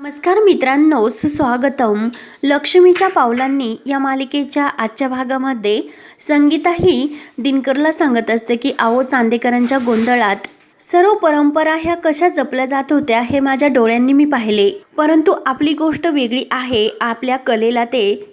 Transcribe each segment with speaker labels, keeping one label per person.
Speaker 1: नमस्कार मित्रांनो सुस्वागतम. लक्ष्मीच्या पावलांनी या मालिकेच्या आजच्या भागामध्ये संगीता ही दिनकरला सांगत असते की आओ चांदेकरांच्या गोंधळात सर्व परंपरा ह्या कशा जपल्या जात होत्या हे माझ्या डोळ्यांनी मी पाहिले. परंतु आपली गोष्ट वेगळी आहे. आपल्या कलेला ते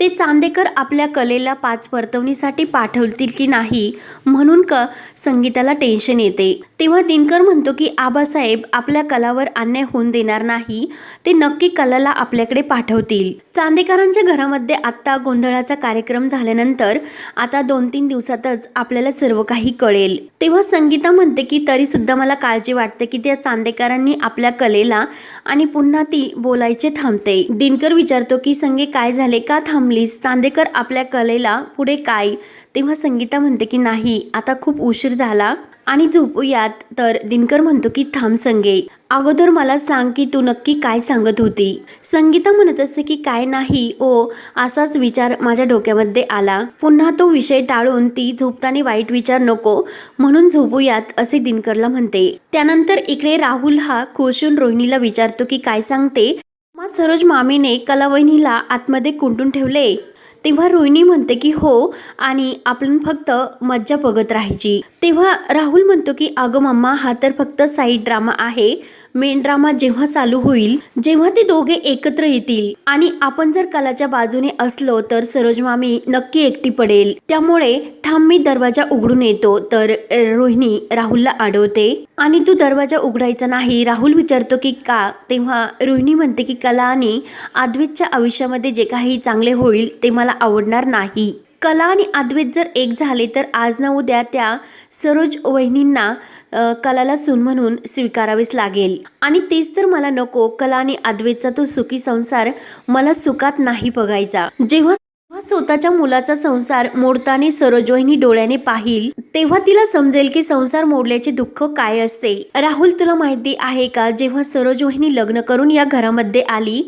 Speaker 1: ते चांदेकर आपल्या कलेला पाच परतवणीसाठी पाठवतील की नाही? म्हणून क संगीताला टेन्शन येते. तेव्हा दिनकर म्हणतो की आबासाहेब आपल्या कलावर अन्याय होऊन देणार नाही. ते नक्की कलाला आपल्याकडे पाठवतील. चांदेकरांच्या घरामध्ये आत्ता गोंधळाचा कार्यक्रम झाल्यानंतर आता दोन तीन दिवसातच आपल्याला सर्व काही कळेल. तेव्हा संगीता म्हणते की तरी सुद्धा मला काळजी वाटते की त्या चांदेकरांनी आपल्या कलेला आणि पुन्हा ती बोलायचे थांबते. दिनकर विचारतो की संगे काय झाले? का थांबलीस? चांदेकर आपल्या कलेला पुढे काय? तेव्हा संगीता म्हणते की नाही आता खूप उशीर झाला. आणि झोपूयात. तर दिनकर म्हणतो की थांब संगे अगोदर मला सांग की तू नक्की काय सांगत होती. संगीता म्हणत असते की काय नाही ओ असाच विचार माझ्या डोक्यामध्ये आला. पुन्हा तो विषय टाळून ती झोपताना वाईट विचार नको म्हणून झोपूयात असे दिनकरला म्हणते. त्यानंतर इकडे राहुल हा खुशून रोहिणीला विचारतो की काय सांगते? मग सरोज मामीने कलावहिनीला आतमध्ये कुंटून ठेवले? तेव्हा रोहिणी म्हणते की हो आणि आपण फक्त मज्जा बघत राहायची. तेव्हा राहुल म्हणतो की अगं मम्मा हा तर फक्त साईड ड्रामा आहे. मेन ड्रामा जेव्हा चालू होईल जेव्हा ते दोघे एकत्र येतील. आणि आपण जर कलाच्या बाजूने असलो तर सरोज मामी नक्की एकटी पडेल. त्यामुळे थांब मी दरवाजा उघडून येतो. तर रोहिणी राहुलला अडवते आणि तू दरवाजा उघडायचा नाही. राहुल विचारतो की का? तेव्हा रोहिणी म्हणते की कला आणि आद्वितच्या आयुष्यामध्ये जे काही चांगले होईल ते मला आवडणार नाही. कला आणि अद्वैत जर एक झाले तर आज ना उद्या त्या सरोज वहिनींना कलाला सून म्हणून स्वीकारावेच लागेल. आणि तेच तर मला नको कला आणि अद्वैतचा तो सुखी संसार मला सुखात नाही बघायचा. जेव्हा स्वतःच्या मुलाचा संसार मोडताना सरोजवहिनी डोळ्याने पाहिल तेव्हा तिला समजेल की संसार मोडल्याचे दुःख काय असते. राहुल तुला माहिती आहे का जेव्हा सरोजवहिनी लग्न करून या घरामध्ये आली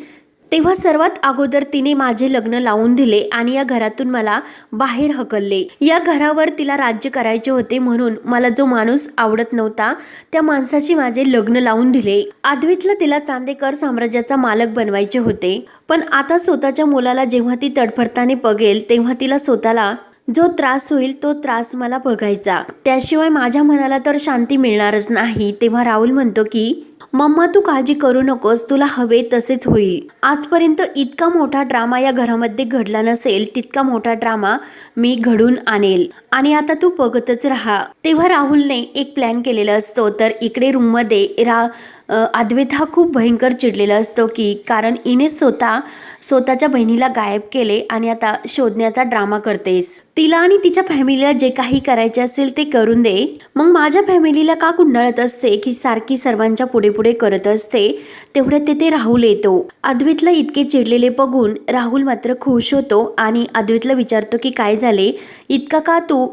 Speaker 1: तेव्हा सर्वात अगोदर तिने माझे लग्न लावून दिले आणि या घरातून मला बाहेर हकलले. या घरावर तिला राज्य करायचे होते म्हणून मला जो माणूस आवडत नव्हता त्या माणसाची माझे लग्न लावून दिले. आदवीतला तिला चांदेकर साम्राज्याचा मालक बनवायचे होते. पण आता स्वतःच्या मुलाला जेव्हा ती तडफडताने बघेल तेव्हा तिला स्वतःला जो त्रास होईल तो त्रास मला बघायचा. त्याशिवाय माझ्या मनाला तर शांती मिळणारच नाही. तेव्हा राहुल म्हणतो की मम्मा तू काळजी करू नकोस. तुला हवे तसेच होईल. आजपर्यंत इतका मोठा ड्रामा या घरामध्ये घडला नसेल तितका मोठा ड्रामा मी घडून आणेल. आणि आता तू बघतच राहा. तेव्हा राहुलने एक प्लॅन केलेला असतो तर इकडे रूममध्ये रा अद्वैत हा खूप भयंकर चिडलेला असतो की कारण इने स्वतः स्वतःच्या बहिणीला गायब केले आणि आता शोधण्याचा ड्रामा करतेस. तिला आणि तिच्या फॅमिलीला जे काही करायचे असेल ते करून दे. मग माझ्या फॅमिलीला का कुंडळत असते की सारखी सर्वांच्या पुढे पुढे करत असते? तेवढ्यात तेथे राहुल येतो. अद्वैतला इतके चिडलेले बघून राहुल मात्र खुश होतो आणि अद्वैतला विचारतो की काय झाले? इतका का तू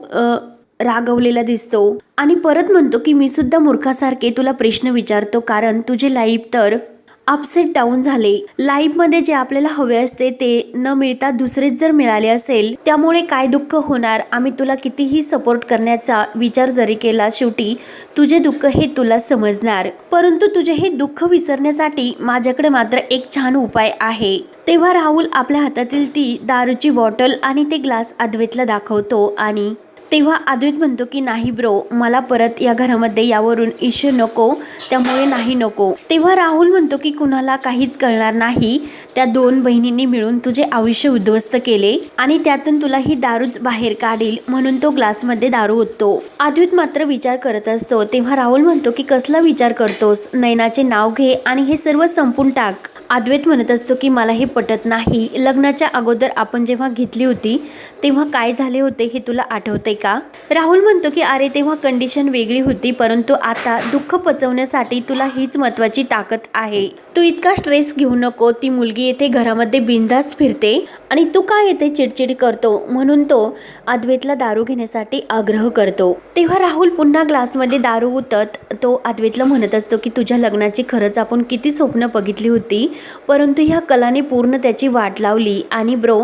Speaker 1: रागवलेला दिसतो. आणि परत म्हणतो की मी सुद्धा मूर्खासारखे तुला प्रश्न विचारतो कारण तुझे लाईफ तर अपसेट डाऊन झाले. लाईफमध्ये जे आपल्याला हवे असते ते न मिळता दुसरेच जर मिळाले असेल त्यामुळे काय दुःख होणार? आम्ही तुला कितीही सपोर्ट करण्याचा विचार जरी केला शेवटी तुझे दुःख हे तुला समजणार. परंतु तुझे हे दुःख विसरण्यासाठी माझ्याकडे मात्र एक छान उपाय आहे. तेव्हा राहुल आपल्या हातातील ती दारूची बॉटल आणि ते ग्लास अद्वैतला दाखवतो आणि तेव्हा अद्वैत म्हणतो की नाही ब्रो मला परत या घरामध्ये यावरून इश्यू नको त्यामुळे नाही नको. तेव्हा राहुल म्हणतो की कुणाला काहीच कळणार नाही. त्या दोन बहिणींनी मिळून तुझे आयुष्य उद्ध्वस्त केले आणि त्यातून तुला ही दारूच बाहेर काढील म्हणून तो ग्लासमध्ये दारू ओततो. अद्वैत मात्र विचार करत असतो. तेव्हा राहुल म्हणतो की कसला विचार करतोस? नयनाचे नाव घे आणि हे सर्व संपून टाक. अद्वैत म्हणत असतो की मला हे पटत नाही. लग्नाच्या अगोदर आपण जेव्हा घेतली होती तेव्हा काय झाले होते हे तुला आठवते का? राहुल म्हणतो की अरे तेव्हा कंडिशन वेगळी होती परंतु आता दुःख पचवण्यासाठी तुला हीच महत्वाची ताकद आहे. तू इतका स्ट्रेस घेऊ नको ती मुलगी येथे घरामध्ये बिनधास्त फिरते आणि तू काय येते चिडचिड करतो? म्हणून तो अद्वैतला दारू घेण्यासाठी आग्रह करतो. तेव्हा राहुल पुन्हा ग्लासमध्ये दारू उतत तो अद्वैतला म्हणत असतो की तुझ्या लग्नाची खरंच आपण किती स्वप्न बघितली होती परंतु ह्या कलाने पूर्ण त्याची वाट लावली. आणि ब्रो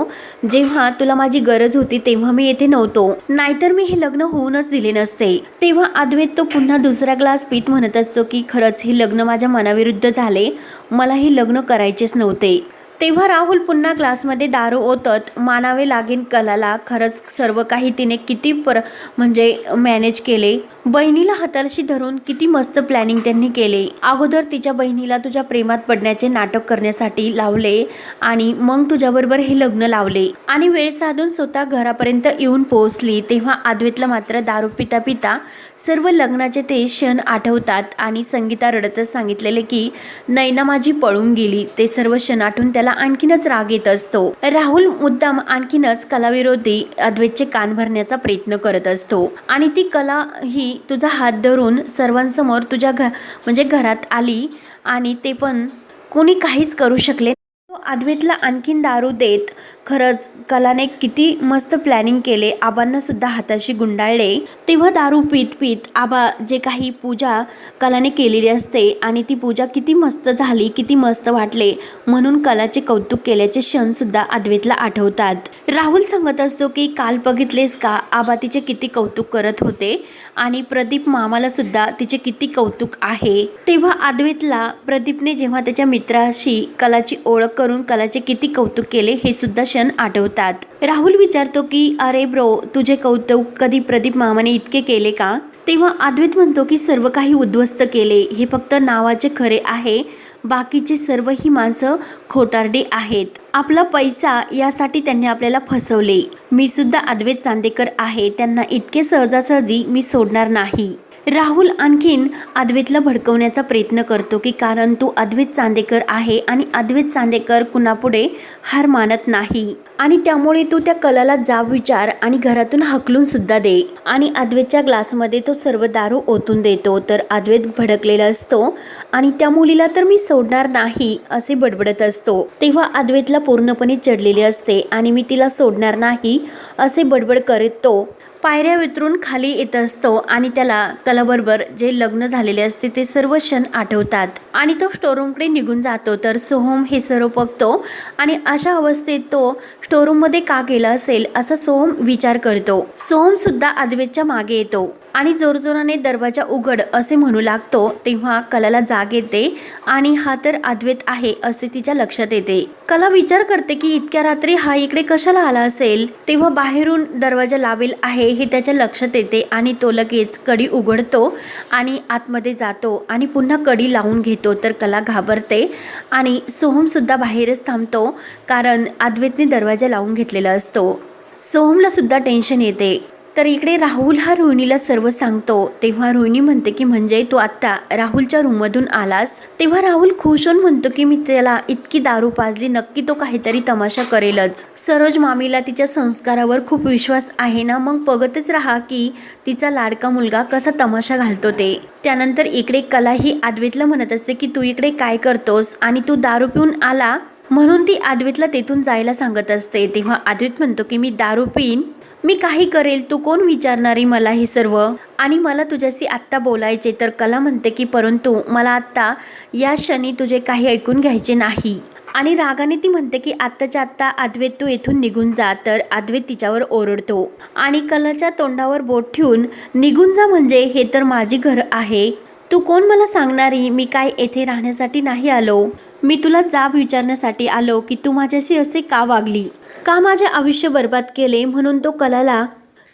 Speaker 1: जेव्हा तुला माझी गरज होती तेव्हा मी येथे नव्हतो. नाहीतर मी हे लग्न होऊनच दिले नसते. तेव्हा अद्वैत तो पुन्हा दुसरा ग्लास पीत म्हणत असतो की खरंच हे लग्न माझ्या मनाविरुद्ध झाले. मला हे लग्न करायचेच नव्हते. तेव्हा राहुल पुन्हा ग्लासमध्ये दारू ओतत मानावे लागेन कलाला. खरंच सर्व काही तिने किती पर म्हणजे मॅनेज केले. बहिणीला हाताशी धरून किती मस्त प्लॅनिंग त्यांनी केले. अगोदर तिच्या बहिणीला तुझ्या प्रेमात पडण्याचे नाटक करण्यासाठी लावले आणि मग तुझ्याबरोबर हे लग्न लावले. आणि वेळ साधून स्वतः घरापर्यंत येऊन पोहोचली. तेव्हा आद्वेतला मात्र दारू पिता पिता सर्व लग्नाचे ते क्षण आठवतात आणि संगीता रडतच सांगितलेले की नैना माझी पळून गेली. ते सर्व क्षण आठवून त्याला आणखीनच राग येत असतो. राहुल मुद्दाम आणखीनच कलाविरोधी अद्वैतचे कान भरण्याचा प्रयत्न करत असतो. आणि ती कला ही तुझा हात धरून सर्वांसमोर तुझ्या घ म्हणजे घरात आली आणि ते पण कोणी काहीच करू शकले तो अद्वैतला आणखीन दारू देत खरंच कलाने किती मस्त प्लॅनिंग केले. आबांना सुद्धा हाताशी गुंडाळले. तेव्हा दारू पीत पीत आबा जे काही पूजा कलाने केलेली असते आणि ती पूजा किती मस्त झाली किती मस्त वाटले म्हणून कलाचे कौतुक केल्याचे क्षण सुद्धा अद्वैतला आठवतात. राहुल सांगत असतो की काल बघितलेस का? आबा तिचे किती कौतुक करत होते आणि प्रदीप मामाला सुद्धा तिचे किती कौतुक आहे. तेव्हा अद्वैतला प्रदीपने जेव्हा त्याच्या मित्राशी कलाची ओळख करून कलाचे किती कौतुक केले हे सुद्धा क्षण आठवतात. राहुल विचारतो की अरे ब्रो तुझे कौतुक कधी प्रदीप मामाने इतके केले का? तेव्हा अद्वैत म्हणतो की सर्व काही उद्ध्वस्त केले. हे फक्त नावाचे खरे आहे. बाकीचे सर्व ही माणसं खोटारडी आहेत. आपला पैसा यासाठी त्यांनी आपल्याला फसवले. मी सुद्धा अद्वैत चांदेकर आहे. त्यांना इतके सहजासहजी मी सोडणार नाही. राहुल आणखीन अद्वैतला भडकवण्याचा प्रयत्न करतो की कारण तू अद्वैत चांदेकर आहे आणि अद्वैत चांदेकर कुणापुढे हार मानत नाही. आणि त्यामुळे तू त्या कलाला जाब विचार आणि घरातून हकलून सुद्धा दे. आणि अद्वैतच्या ग्लासमध्ये तो सर्व दारू ओतून देतो. तर अद्वैत भडकलेला असतो आणि त्या मुलीला तर मी सोडणार नाही असे बडबडत असतो. तेव्हा अद्वैतला पूर्णपणे चढलेली असते आणि मी तिला सोडणार नाही असे बडबड करत तो पायऱ्या वितरून खाली येत असतो आणि त्याला कलाबरोबर जे लग्न झालेले असते ते सर्व क्षण आठवतात. आणि तो स्टोरूमकडे निघून जातो. तर सोहम हे सर्व बघतो आणि अशा अवस्थेत तो स्टोरूममध्ये का गेला असेल असा सोहम विचार करतो. सोहम सुद्धा अद्वेतच्या मागे येतो. आणि जोरजोराने दरवाजा उघड असे म्हणू लागतो तेव्हा कलाला जाग येते आणि हा तर अद्वैत आहे असे तिच्या लक्षात येते. कला विचार करते की इतक्या रात्री हा इकडे कशाला आला असेल? तेव्हा बाहेरून दरवाजा लावेल आहे हे त्याच्या लक्षात येते आणि तो लगेच कडी उघडतो आणि आतमध्ये जातो आणि पुन्हा कडी लावून घेतो तर कला घाबरते आणि सोहमसुद्धा बाहेरच थांबतो कारण अद्वैतने दरवाजा लावून घेतलेला असतो. सोहमला सुद्धा टेन्शन येते. तर इकडे राहुल हा रोहिणीला सर्व सांगतो. तेव्हा रोहिणी म्हणते की म्हणजे तू आत्ता राहुलच्या रूममधून आलास? तेव्हा राहुल खुश होऊन म्हणतो की मी त्याला इतकी दारू पाजली नक्की तो काहीतरी तमाशा करेलच. सरोज मामीला तिच्या संस्कारावर खूप विश्वास आहे ना? मग बघतच राहा की तिचा लाडका मुलगा कसा तमाशा घालतो ते. त्यानंतर इकडे कला ही आदवेतला म्हणत असते की तू इकडे काय करतोस? आणि तू दारू पिऊन आला? म्हणून ती आदवेतला तेथून जायला सांगत असते. तेव्हा अद्वैत म्हणतो की मी दारू पिईन मी काही करेल तू कोण विचारणारी मला हे सर्व? आणि मला तुझ्याशी आत्ता बोलायचे तर कला म्हणते की परंतु मला आत्ता या क्षणी तुझे काही ऐकून घ्यायचे नाही. आणि रागाने ती म्हणते की आत्ताच्या आत्ता आद्वेत तू येथून निघून जा तर आद्वेत तिच्यावर ओरडतो. आणि कलाच्या तोंडावर बोट ठेवून निघून जा म्हणजे हे तर माझी घर आहे. तू कोण मला सांगणारी? मी काय येथे राहण्यासाठी नाही आलो. मी तुला जाब विचारण्यासाठी आलो की तू माझ्याशी असे का वागली? का माझे आयुष्य बर्बाद केले म्हणून तो कलाला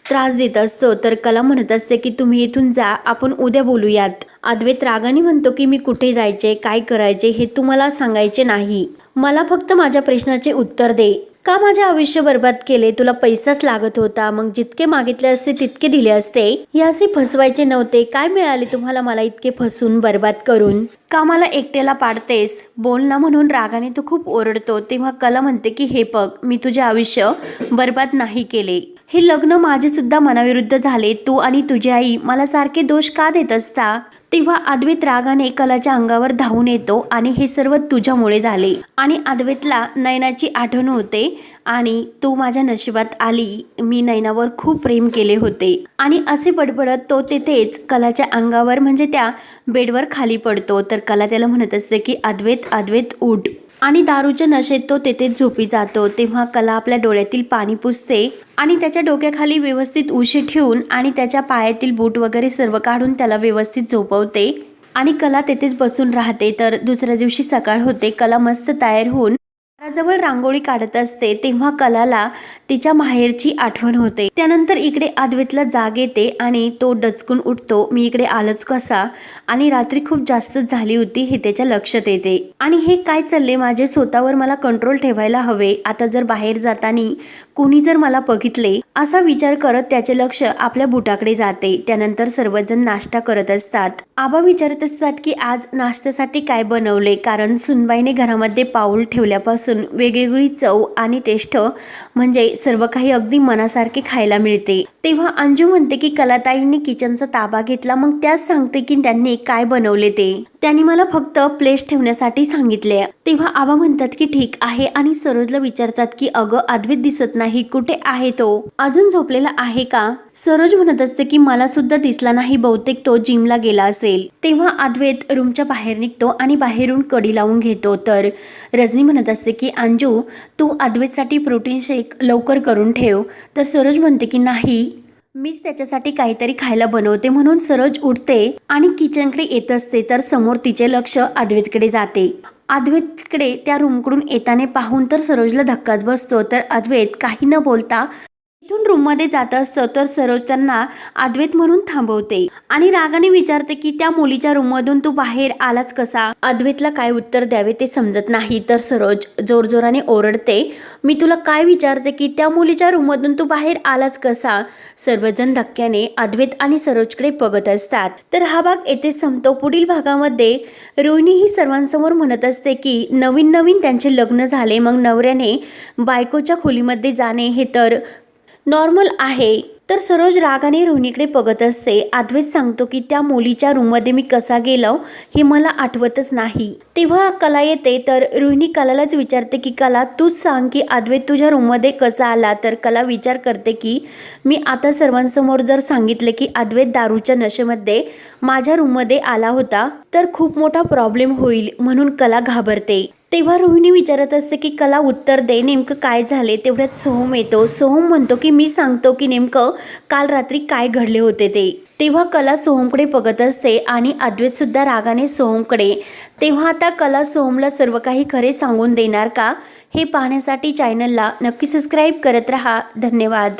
Speaker 1: त्रास देत असतो? तर कला म्हणत असते की तुम्ही इथून जा आपण उद्या बोलूयात. अद्वैत रागाने म्हणतो की मी कुठे जायचे काय करायचे हे तुम्हाला सांगायचे नाही. मला फक्त माझ्या प्रश्नाचे उत्तर दे. का माझे आयुष्य बर्बाद केले तुला पैसाच लागत होता मग जितके मागितले असते तितके दिले असते. हे असे फसवायचे नव्हते काय मिळाले तुम्हाला मला इतके फसून बर्बाद करून? का मला एकट्याला पाडतेस बोल ना म्हणून रागाने तू खूप ओरडतो तेव्हा कला म्हणते की हे बघ मी तुझे आयुष्य बर्बाद नाही केले. हे लग्न माझे सुद्धा मनाविरुद्ध झाले तू आणि तुझी आई मला सारखे दोष का देत असता? तेव्हा अद्वैत रागाने कलाच्या अंगावर धावून येतो आणि हे सर्व तुझ्यामुळे झाले. आणि अद्वैतला नयनाची आठवण होते आणि तू माझ्या नशिबात आली. मी नयनावर खूप प्रेम केले होते. आणि असे बडबडत तो तेथेच कलाच्या अंगावर म्हणजे त्या बेडवर खाली पडतो. तर कला त्याला म्हणत असते की अद्वैत अद्वैत उठ. आणि दारूच्या नशेत तो तेथेच झोपी जातो. तेव्हा कला आपल्या डोळ्यातील पाणी पुसते आणि त्याच्या डोक्याखाली व्यवस्थित उशी ठेवून आणि त्याच्या पायातील बूट वगैरे सर्व काढून त्याला व्यवस्थित झोपवते. आणि कला तेथेच बसून राहते. तर दुसऱ्या दिवशी सकाळ होते. कला मस्त तयार होऊन दाराजवळ रांगोळी काढत असते तेव्हा कलाला तिच्या माहेरची आठवण होते. त्यानंतर इकडे आदवेतला जाग येते आणि तो डचकून उठतो मी इकडे आलोच कसा? आणि रात्री खूप जास्त झाली होती हे त्याच्या लक्षात येते. आणि हे काय चालले माझे स्वतःवर मला कंट्रोल ठेवायला हवे. आता जर बाहेर जाताना कोणी जर मला बघितले असा विचार करत त्याचे लक्ष आपल्या बुटाकडे जाते. त्यानंतर सर्वजण नाश्ता करत असतात. आबा विचारत असतात की आज नाश्त्यासाठी काय बनवले? कारण सुनबाईने घरामध्ये पाऊल ठेवल्यापासून वेगवेगळी चव आणि टेस्ट म्हणजे सर्व काही अगदी मनासारखे खायला मिळते. तेव्हा अंजू म्हणते की कलाताईंनी किचनचा ताबा घेतला मग त्याच सांगते की त्यांनी काय बनवले ते. त्यांनी मला फक्त प्लेस ठेवण्यासाठी सांगितले. तेव्हा आबा म्हणतात की ठीक आहे. आणि सरोजला विचारतात की अगं अद्वैत दिसत नाही. कुठे आहे तो? अजून झोपलेला आहे का? सरोज म्हणत असते की मला सुद्धा दिसला नाही. बहुतेक तो जिमला गेला असेल. तेव्हा अद्वैत रूमच्या बाहेर निघतो आणि बाहेरून कडी लावून घेतो. तर रजनी म्हणत असते की अंजू तू अद्वैतसाठी प्रोटीन शेक लवकर करून ठेव. तर सरोज म्हणते की नाही. मीच त्याच्यासाठी काहीतरी खायला बनवते म्हणून सरोज उठते आणि किचनकडे येत असते तर समोर तिचे लक्ष अद्वैतकडे जाते. अद्वैतकडे त्या रूमकडून येताने पाहून तर सरोजला धक्काच बसतो तर अद्वैत काही न बोलता इथून रूममध्ये जात असतं तर सरोज त्यांना अद्वैत म्हणून थांबवते. आणि रागाने विचारते की त्या मुलीच्या रूममधून तू बाहेर आलाच कसा? अद्वैतला काय उत्तर द्यावे ते समजत नाही. तर सरोज जोरजोराने ओरडते मी तुला काय विचारते की त्या मुलीच्या रूममधून तू बाहेर आलाच कसा? सर्वजण धक्क्याने अद्वैत आणि सरोजकडे बघत असतात. तर हा भाग येथे संपतो. पुढील भागामध्ये रोहिणी ही सर्वांसमोर म्हणत असते की नवीन नवीन त्यांचे लग्न झाले. मग नवऱ्याने बायकोच्या खोलीमध्ये जाणे हे तर नॉर्मल आहे. तर सरोज रागाने रोहिणीकडे बघत असते. अद्वैत सांगतो की त्या मुलीच्या रूममध्ये मी कसा गेलो हे मला आठवतच नाही. तेव्हा कला येते. तर रोहिणी कलालाच विचारते की कला तूच सांग की अद्वैत तुझ्या रूममध्ये कसा आला? तर कला विचार करते की मी आता सर्वांसमोर जर सांगितले की अद्वैत दारूच्या नशेमध्ये माझ्या रूममध्ये आला होता तर खूप मोठा प्रॉब्लेम होईल म्हणून कला घाबरते. तेव्हा रोहिणी विचारत असते की कला उत्तर दे. नेमकं काय झाले? तेवढ्यात सोहम येतो. सोहम म्हणतो की मी सांगतो की नेमकं काल रात्री काय घडले होते ते. तेव्हा कला सोहमकडे बघत असते आणि अद्वैतसुद्धा रागाने सोहमकडे. तेव्हा आता कला सोहमला सर्व काही खरे सांगून देणार का? हे पाहण्यासाठी चॅनलला नक्की सबस्क्राईब करत राहा. धन्यवाद.